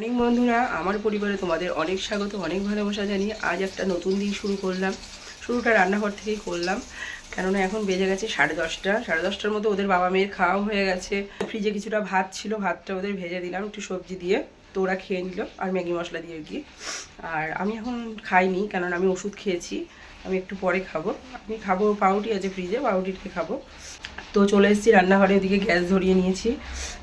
অনেক বন্ধুরা, আমার পরিবারে তোমাদের অনেক স্বাগত, অনেক ভালোবাসা জানিয়ে আজ একটা নতুন দিন শুরু করলাম। শুরুটা রান্নাঘর থেকেই করলাম, কেননা এখন বেজে গেছে সাড়ে দশটা। সাড়ে দশটার মধ্যে ওদের বাবা মেয়ের খাওয়া হয়ে গেছে। ফ্রিজে কিছুটা ভাত ছিল, ভাতটা ওদের ভেজে দিলাম, একটু সবজি দিয়ে, তো ওরা খেয়ে নিল, আর ম্যাগি মশলা দিয়ে কি আর আমি এখন খাইনি, কেননা আমি ওষুধ খেয়েছি। আমি একটু পরে খাব। আমি খাব পাউরুটি আছে ফ্রিজে পাউরুটিতে খাব। তো চলে এসেছি রান্নাঘরে ওদিকে গ্যাস ধরিয়ে নিয়েছি।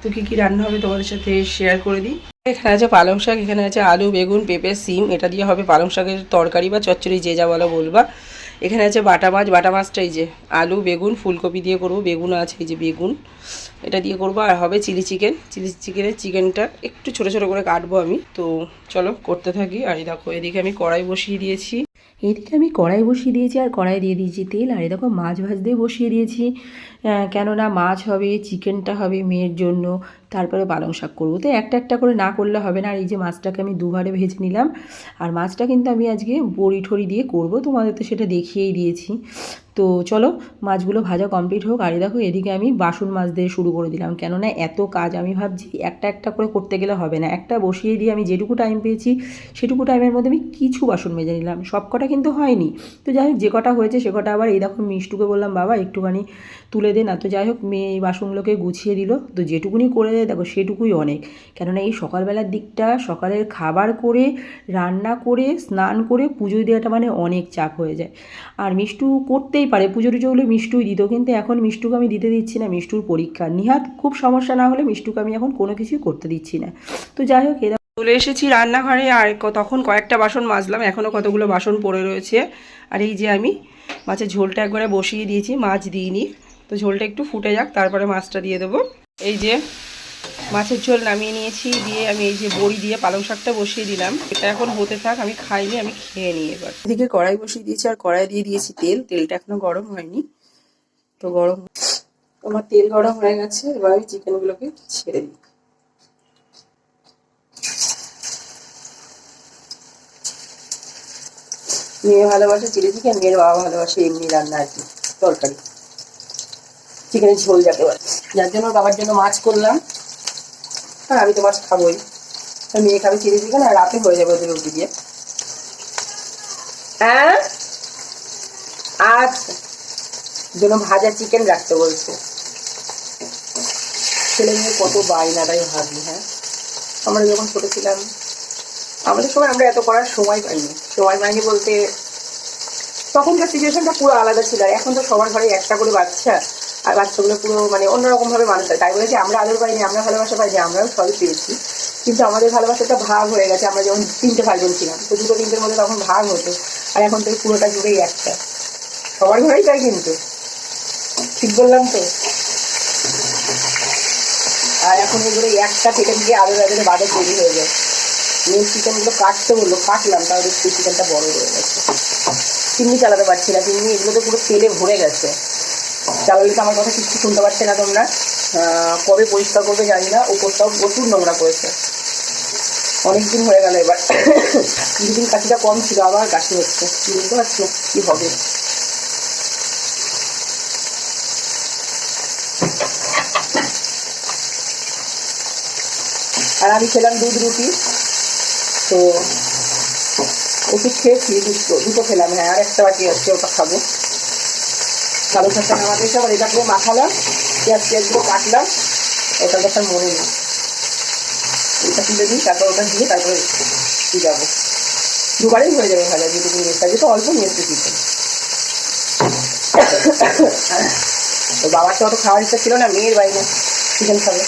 তো কী কী রান্না হবে তোমাদের সাথে শেয়ার করে দিই। এখানে আছে পালং শাক, এখানে আছে আলু, বেগুন, পেঁপে, সিম, এটা দিয়ে হবে পালং শাকের তরকারি বা চচ্চড়ি, যে যা বলো বলবা। এখানে আছে বাটা মাছ, বাটা মাছটা এই যে আলু, বেগুন, ফুলকপি দিয়ে করব, বেগুন আছে এই যে বেগুন। এটা দিয়ে করব, আর হবে চিলি চিকেন। চিলি চিকেনের চিকেনটা একটু ছোটো ছোটো করে কাটবো আমি। তো চলো, করতে থাকি। আর দেখো, এদিকে আমি কড়াই বসিয়ে দিয়েছি। এদিকে আমি কড়াই বসিয়ে দিয়েছি আর কড়াই দিয়ে দিয়েছি তেল, আর এরকম মাছ দিয়ে বসিয়ে দিয়েছি। কেননা মাছ হবে, চিকেনটা হবে মেয়ের জন্য, তারপরে পালং শাক করব। তো একটা একটা করে না করলে হবে না। আর এই যে মাছটাকে আমি দুবারে ভেজে নিলাম, আর মাছটা কিন্তু আমি আজকে বড়ি ঠড়ি দিয়ে করব। তোমাদের তো সেটা দেখিয়েই দিয়েছি। তো চলো, মাছগুলো ভাজা কমপ্লিট হোক। আর দেখো, এদিকে আমি বাসন মাছ দিয়ে শুরু করে দিলাম। কেননা এত কাজ আমি ভাবছি, একটা একটা করে করতে গেলে হবে না। একটা বসিয়ে দিয়ে আমি যেটুকু টাইম পেয়েছি, সেটুকু টাইমের মধ্যে আমি কিছু বাসন মেজে নিলাম। সব কটা কিন্তু হয়নি। তো যাই হোক, যে কটা হয়েছে, সে কটা আবার এই দেখো মিষ্টুকে বললাম, বাবা, একটুখানি তুলে দে না তো যাই হোক, মেয়ে এই বাসনগুলোকে গুছিয়ে দিল। তো যেটুকুনি করে দেয়, দেখো সেটুকুই অনেক। কেননা এই সকালবেলার দিকটা, সকালের খাবার করে, রান্না করে, স্নান করে পুজো দেওয়াটা মানে অনেক চাপ হয়ে যায়। আর মিষ্টু করতেই পারে, পুজো টুজো হলে মিষ্টুই দিত। কিন্তু এখন মিষ্টুকে আমি দিতে দিচ্ছি না, মিষ্টুর পরীক্ষা। নিহাত খুব সমস্যা না হলে মিষ্টুকে আমি এখন কোনো কিছুই করতে দিচ্ছি না। তো যাই হোক এরা চলে এসেছি রান্নাঘরে। আর তখন কয়েকটা বাসন মাজলাম। এখনও কতগুলো বাসন পড়ে রয়েছে। আর এই যে আমি মাছের ঝোলটা একবারে বসিয়ে দিয়েছি, মাছ দিইনি। তো ঝোলটা একটু ফুটে যাক, তারপরে মাছটা দিয়ে দেবো। এই যে মাছের ঝোল নামিয়ে নিয়েছি, দিয়ে আমি এই যে বড়ি দিয়ে পালং শাকটা বসিয়ে দিলাম। এটা এখন হতে থাক, আমি খাইনি, আমি খেয়ে নিই এবার। এদিকে কড়াই বসিয়ে দিয়েছি, আর কড়াই দিয়ে দিয়েছি তেল। তেলটা এখনও গরম হয়নি, তো গরম তোমার তেল গরম হয়ে গেছে, এবার আমি চিকেনগুলোকে ছেড়ে দিই। মেয়ে ভালোবাসে চিলি চিকেন, মেয়ের বাবা ভালোবাসে এমনি রান্না আর কি, তরকারি। চিকেনের ঝোল যাকে বলে যার জন্য বাবার জন্য মাছ করলাম। হ্যাঁ আমি তো মাছ খাবোই। মেয়ে খাবে চিলি চিকেন আর রাতে হয়ে যাবে ওদের রুটি দিয়ে। হ্যাঁ? আচ্ছা জন্য ভাজা চিকেন রাখতে বলছে। ছেলে মেয়ে কত বায়নাটাই ভাবি হ্যাঁ? আমরা যখন ছোট ছিলাম, আমাদের সময় আমরা এত করার সময় পাইনি। সময় পাইনি বলতে তখনকার সিচুয়েশনটা পুরো আলাদা ছিল। আর এখন তো সবার ঘরে একটা করে বাচ্চা। আর বাচ্চাগুলো পুরো মানে অন্যরকম ভাবে মানুষ হয়। তাই বলে যে আমরা আদর পাইনি, আমরা ভালোবাসা পাইনি, আমরাও সবই পেয়েছি। কিন্তু আমাদের ভালোবাসাটা ভাগ হয়ে গেছে, আমরা যখন তিনটে ভাই বোন ছিলাম তো দুটো তিনটের মধ্যে তখন ভাগ হতো। আর এখন তো পুরোটা জুড়েই একটা। সবার ঘরেই তাই কিন্তু। ঠিক বললাম তো? আর এখন এগুলো একটা থেকে দিয়ে আদর আদরে বাদে তৈরি হয়ে যায়। মেয়ে চিকেনগুলো কাটতে বলল, কাটলাম তাহলে চিকেনটা বড় হয়ে গেছে। চিমনি চালাতে পারছি না চিমনি এগুলো তো পুরো তেলে ভরে গেছে। চালালে তো আমার কথা কিছু শুনতে পারছে না তোমরা। কবে পরিষ্কার করবে জানি না, উপরটাও প্রচুর নোংরা করেছে অনেকদিন হয়ে গেল এবার। দুদিন কাশিটা কম ছিল, আবার কাশি হচ্ছে। বুঝতে পারছি কি হবে। আর আমি খেলাম দুধ রুটি। তো ওষুধ খেয়েছি দুটো দুটো খেলাম। হ্যাঁ আর একটা বাকি আছে, ওটা খাব। কালো শাকটা নামাতে এসে আবার এটা করে মাখালাম, পেঁয়াজ পেঁয়াজগুলো কাটলাম, ওটা কথা মনে নেই। এটা তুলে দিই, তারপর ওটা দিয়ে তারপরে যাব? দুবারেই হয়ে যাবে ভালো যেটুকু নিয়ে এসে তো অল্প নিয়ে এসে চিকেন তো বাবার তো অত খাওয়ার ইচ্ছা ছিল না, মেয়ের বাইরে চিকেন খাবে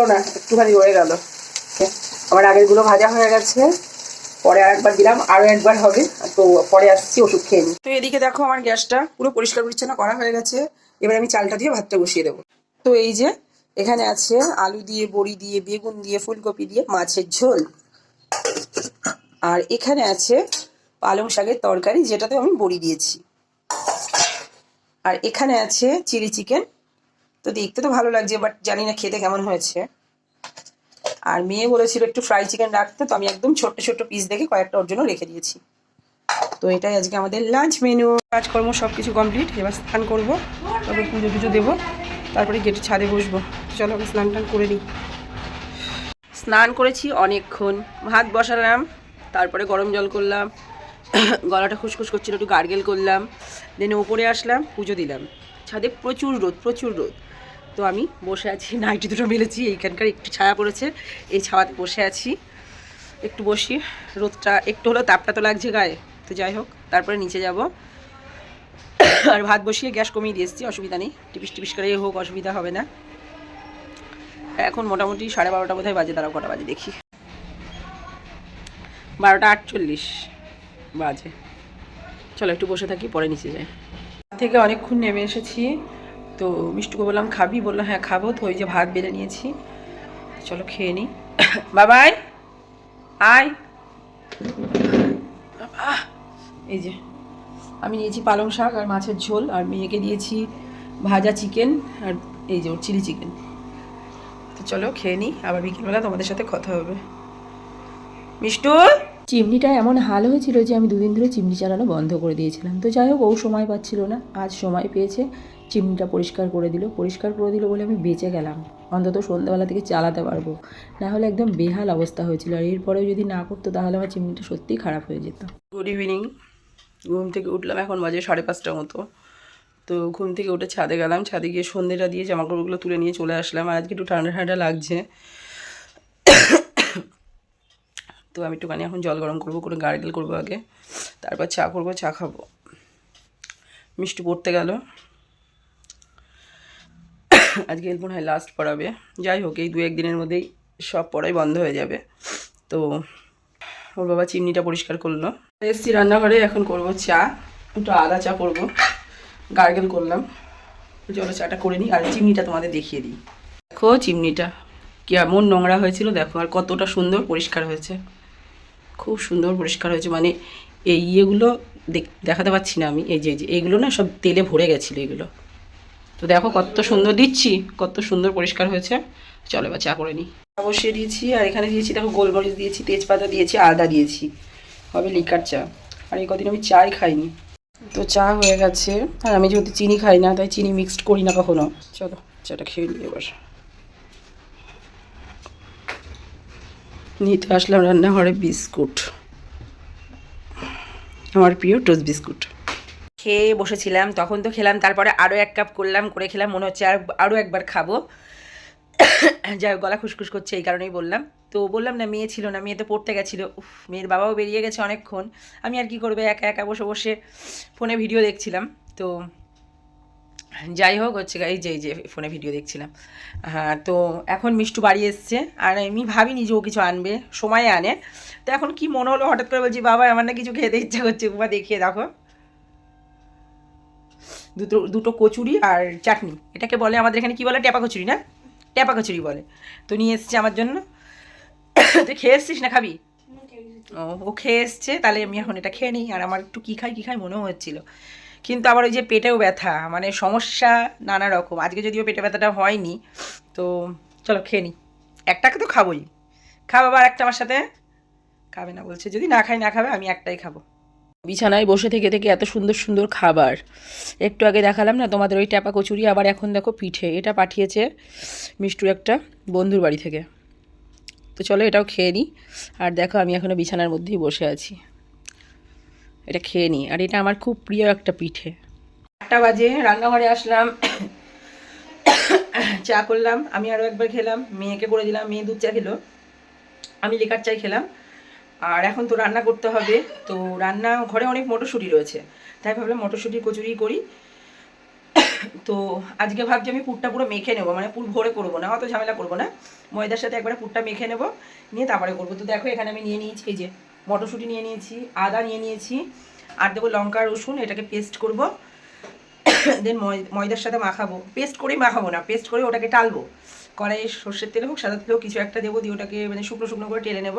হলো না, একটুখানি রয়ে গেল। আমার আগেরগুলো ভাজা হয়ে গেছে। পরে আর একবার দিলাম, আরও একবার হবে। তো পরে আসছি, ওষুধ খেয়ে নিই। তো এদিকে দেখো আমার গ্যাসটা পুরো পরিষ্কার পরিচ্ছন্ন করা হয়ে গেছে। এবার আমি চালটা দিয়ে ভাতটা বসিয়ে দেবো। তো এই যে, এখানে আছে আলু দিয়ে, বড়ি দিয়ে, বেগুন দিয়ে, ফুলকপি দিয়ে, মাছের ঝোল। আর এখানে আছে পালং শাকের তরকারি যেটাতে আমি বড়ি দিয়েছি। আর এখানে আছে চিলি চিকেন তো দেখতে তো ভালো লাগছে বাট জানি না খেতে কেমন হয়েছে। আর মেয়ে বলেছিল একটু ফ্রাই চিকেন রাখতে, তো আমি একদম ছোট্ট ছোট্ট পিস দেখে কয়েকটা ওর জন্য রেখে দিয়েছি। তো এটাই আজকে আমাদের লাঞ্চ মেনু কাজকর্ম সব কিছু কমপ্লিট এবার স্নান করব, তারপর পুজো টুজো দেবো, তারপরে গেটে ছাদে বসবো। চলো আমি স্নান টান করে নিই। স্নান করেছি অনেকক্ষণ, ভাত বসালাম, তারপরে গরম জল করলাম, গলাটা খুসখুস করছিল, একটু গার্গেল করলাম দেন ওপরে আসলাম, পুজো দিলাম। ছাদে প্রচুর রোদ প্রচুর রোদ। তো আমি বসে আছি, নাইটি দুটো মেলেছি, এইখানকার একটু ছায়া পড়েছে, এই ছাওয়াতে বসে আছি। একটু বসি, রোদটা একটু হলেও তাপটা তো লাগছে গায়ে, তো যাই হোক, তারপরে নিচে যাব। আর ভাত বসিয়ে গ্যাস কমিয়ে দিয়ে এসেছি, অসুবিধা নেই, টিপিস টিপিস করে হোক, অসুবিধা হবে না। এখন মোটামুটি সাড়ে বারোটা বোধহয় বাজে তারাও কটা বাজে দেখি। বারোটা আটচল্লিশ বাজে। চলো একটু বসে থাকি, পরে নিচে যাই। থেকে অনেকক্ষণ নেমে এসেছি তো মিষ্টুকে বললাম খাবি? বলল হ্যাঁ খাব। তো ওই যে ভাত বেড়ে নিয়েছি। চলো খেয়ে নিই বাবাই আয়। এই যে, আমি নিয়েছি পালং শাক আর মাছের ঝোল আর মেয়েকে দিয়েছি ভাজা চিকেন আর এই যে ওর চিলি চিকেন। তো চলো খেয়ে নিই আবার বিকেলবেলা তোমাদের সাথে কথা হবে। মিষ্টু? চিমনিটা এমন হাল হয়েছিল যে আমি দুদিন ধরে চিমনি চালানো বন্ধ করে দিয়েছিলাম। তো যাই হোক, ও সময় পাচ্ছিল না। আজ সময় পেয়েছে। চিমনিটা পরিষ্কার করে দিল। পরিষ্কার করে দিল বলে আমি বেঁচে গেলাম। অন্তত সন্ধ্যাবেলা থেকে চালাতে পারব। না হলে একদম বেহাল অবস্থা হয়েছিল। আর এরপরেও যদি না করতো, তাহলে আমার চিমনিটা সত্যিই খারাপ হয়ে যেত। গুড ইভিনিং ঘুম থেকে উঠলাম, এখন বাজে সাড়ে পাঁচটার মতো। তো ঘুম থেকে উঠে ছাদে গেলাম। ছাদে গিয়ে সন্ধ্যেটা দিয়ে জামাকাপড়গুলো তুলে নিয়ে চলে আসলাম। আর আজকে একটু ঠান্ডা ঠান্ডা লাগছে। তো আমি একটুখানি এখন জল গরম করব করে গার্গেল করব আগে। তারপর চা করব, চা খাব। মিষ্টি পড়তে গেল। আজকে মনে হয় লাস্ট পড়াবে। যাই হোক, এই দু একদিনের মধ্যেই সব পড়াই বন্ধ হয়ে যাবে। তো ওর বাবা চিমনিটা পরিষ্কার করল। এসছি রান্নাঘরে, এখন করব চা। একটু আদা চা করব। গার্গেল করলাম। চলো চাটা করে নিই, আর চিমনিটা তোমাদের দেখিয়ে দিই। দেখো চিমনিটা, কেমন নোংরা হয়েছিল, দেখো, আর কতটা সুন্দর পরিষ্কার হয়েছে। খুব সুন্দর পরিষ্কার হয়েছে। মানে এই ইয়েগুলো দেখ- দেখাতে পাচ্ছি না আমি। এই যে এই যে, এইগুলো না সব তেলে ভরে গেছিল এগুলো। তো দেখো কত সুন্দর দিচ্ছি, কত সুন্দর পরিষ্কার হয়েছে। চলো এবার চা করে নিই চা বসিয়ে দিয়েছি, আর এখানে দিয়েছি, দেখো গোলমরিচ দিয়েছি, তেজপাতা দিয়েছি, আদা দিয়েছি। হবে লিকার চা। আর এই কদিন আমি চাই খাইনি। তো চা হয়ে গেছে। আর আমি যেহেতু চিনি খাই না, তাই চিনি মিক্সড করি না কখনো। চলো, চাটা খেয়ে নিই এবার। নিতে আসলাম রান্নাঘরে বিস্কুট। আমার প্রিয় টোস্ট বিস্কুট। খেয়ে বসেছিলাম তখন তো খেলাম তারপরে আরও এক কাপ করলাম করে খেলাম মনে হচ্ছে আর আরও একবার খাব। যাই গলা খুসখুস করছে এই কারণেই বললাম। তো বললাম না মেয়ে ছিল না মেয়ে তো পড়তে গেছিল। উফ, মেয়ের বাবাও বেরিয়ে গেছে অনেকক্ষণ। আমি আর কি করবে একা একা বসে বসে ফোনে ভিডিও দেখছিলাম। তো যাই হোক হচ্ছে এই যে এই যে ফোনে ভিডিও দেখছিলাম। হ্যাঁ তো এখন মিষ্টু বাড়ি এসছে আর আমি ভাবিনি যে ও কিছু আনবে সময়ে আনে। তো এখন কি মনে হলো হঠাৎ করে বলছি বাবা আমার না কিছু খেতে ইচ্ছা করছে বাবা দেখিয়ে দেখো। দুটো দুটো কচুরি আর চাটনি এটাকে বলে আমাদের এখানে কি বলে ট্যাপা কচুরি না? ট্যাপা কচুরি বলে। তো নিয়ে এসছে আমার জন্য। তুই খেয়ে এসছিস না খাবি? ও ও খেয়ে এসছে তাহলে আমি এখন এটা খেয়ে নিই আর আমার একটু কী খাই কী খাই মনেও হচ্ছিল। কিন্তু আবার ওই যে পেটেও ব্যথা মানে সমস্যা নানা রকম। আজকে যদিও পেটে ব্যথাটা হয়নি, তো চলো খেয়ে নিই একটাকে তো খাবোই। খাব আবার একটা আমার সাথে। খাবে না বলছে, যদি না খাই না খাবে, আমি একটাই খাব। বিছানায় বসে থেকে থেকে এত সুন্দর সুন্দর খাবার। একটু আগে দেখালাম না, তোমাদের ওই ট্যাপা কচুরি, আবার এখন দেখো পিঠে। এটা পাঠিয়েছে মিষ্টুর একটা বন্ধুর বাড়ি থেকে। তো চলো এটাও খেয়ে নিই আর দেখো, আমি এখনও বিছানার মধ্যেই বসে আছি। এটা খেয়ে নিই। আর এটা আমার খুব প্রিয় একটা পিঠে। আটটা বাজে, রান্নাঘরে আসলাম, চা করলাম, আমি আরও একবার খেলাম, মেয়েকে করে দিলাম, মেয়ে দুধ চা খেলো। আমি লেকার চাই খেলাম। আর এখন তো রান্না করতে হবে, তো রান্না, ঘরে অনেক মটরশুঁটি রয়েছে, তাই ভাবলাম মটরশুঁটি, কচুরি করি। তো আজকে ভাবছি আমি পুরটা পুরো মেখে নেব মানে পুর ভরে করব না, অত ঝামেলা করব না। ময়দার সাথে একবারে পুরটা মেখে নেব, নিয়ে তারপরে করব। তো দেখো, এখানে আমি নিয়ে নিয়েছি যে মটরশুঁটি নিয়ে নিয়েছি, আদা নিয়ে নিয়েছি, আর দেবো লঙ্কা, রসুন, এটাকে পেস্ট করব। দেন ময়দার সাথে মাখাবো। পেস্ট করেই মাখাবো না পেস্ট করে ওটাকে টালবো। কড়াইয়ে সর্ষের তেল হোক, সাদা তেল হোক, কিছু একটা দেবো, দিয়ে ওটাকে মানে শুকনো শুকনো করে টেলে নেব।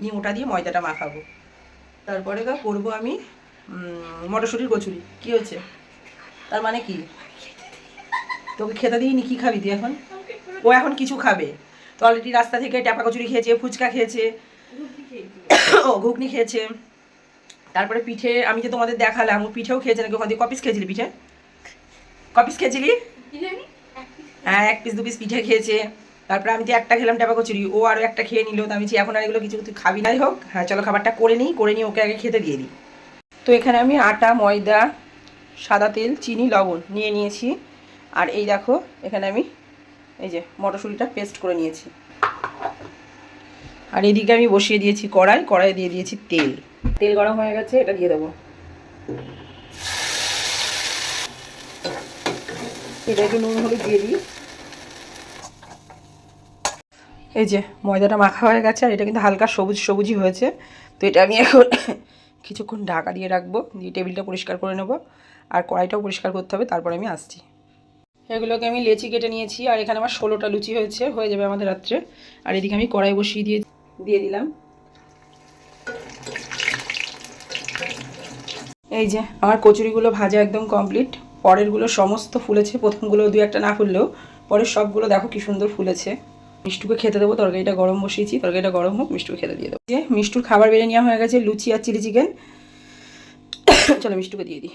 নিয়ে ওটা দিয়ে ময়দাটা মাখাবো। তারপরে করব আমি মটরশুঁটির কচুরি। কি হচ্ছে তার মানে কি? তোকে খেতে দিইনি, কী খাবি তুই এখন? ও এখন কিছু খাবে। তো অলরেডি রাস্তা থেকে ট্যাপা কচুরি খেয়েছে, ফুচকা খেয়েছে ও ঘুগনি খেয়েছে। তারপরে পিঠে আমি যে তোমাদের দেখালাম ও পিঠেও খেয়েছে নাকি? ওখান থেকে কপিস খেয়েছিলি পিঠে? কপিস খেয়েছিলি? হ্যাঁ এক পিস দু পিস পিঠে খেয়েছে। তারপরে আমি তো একটা খেলাম টাবা কচুরি ও আরও একটা খেয়ে নিল। তো আমি এখন আর এগুলো কিছু তুই খাবি নাই হোক হ্যাঁ চলো খাবারটা করে নিই। করে নিই ওকে আগে খেতে দিয়ে দিই। তো এখানে আমি আটা ময়দা সাদা তেল চিনি লবণ নিয়ে নিয়েছি। আর এই দেখো এখানে আমি এই যে মটরশুঁটিটা পেস্ট করে নিয়েছি। আর এদিকে আমি বসিয়ে দিয়েছি কড়াই কড়াই দিয়ে দিয়েছি তেল। তেল গরম হয়ে গেছে, এটা দিয়ে দেবো। এটা একটু নুন দিয়ে এই যে, ময়দাটা মাখা হয়ে গেছে, আর এটা কিন্তু হালকা সবুজ সবুজই হয়েছে। তো এটা আমি এখন কিছুক্ষণ ঢাকা দিয়ে রাখব, দিয়ে টেবিলটা পরিষ্কার করে নেব, আর কড়াইটাও পরিষ্কার করতে হবে, তারপর আমি আসছি। এগুলোকে আমি লেচি কেটে নিয়েছি, আর এখানে আমার ষোলোটা লুচি হয়েছে, হয়ে যাবে আমাদের রাত্রে। আর এদিকে আমি কড়াই বসিয়ে দিয়ে দিয়ে দিলাম। এই যে, আমার কচুরিগুলো ভাজা একদম কমপ্লিট পরেরগুলো সমস্ত ফুলেছে, প্রথমগুলো দু একটা না ফুললেও। পরের সবগুলো দেখো কি সুন্দর ফুলেছে। মিষ্টুকে খেতে দেবো, তরকারিটা গরম বসিয়েছি, তরকারিটা গরম হোক মিষ্টুকে খেতে দিয়ে দেবো। যে, মিষ্টুর খাবার বেড়ে নেওয়া হয়ে গেছে, লুচি আর চিলি চিকেন। চলো মিষ্টুকে দিয়ে দিই।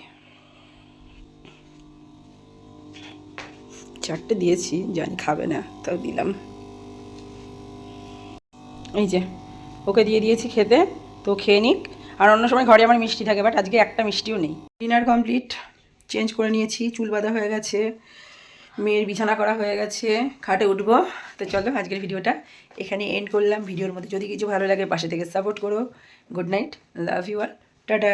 চারটে দিয়েছি, জানি খাবে না, তাও দিলাম। এই যে, ওকে দিয়ে দিয়েছি খেতে, তো খেয়ে নিক। আর অন্য সময় ঘরে আমার মিষ্টি থাকে বাট আজকে একটা মিষ্টিও নেই। ডিনার কমপ্লিট চেঞ্জ করে নিয়েছি, চুল বাঁধা হয়ে গেছে, মেয়ের বিছানা করা হয়ে গেছে, খাটে উঠবো। তো চলো, আজকের ভিডিওটা এখানে এন্ড করলাম। ভিডিওর মধ্যে যদি কিছু ভালো লাগে, পাশে থেকে সাপোর্ট করো। গুড নাইট লাভ ইউ আর টাটা।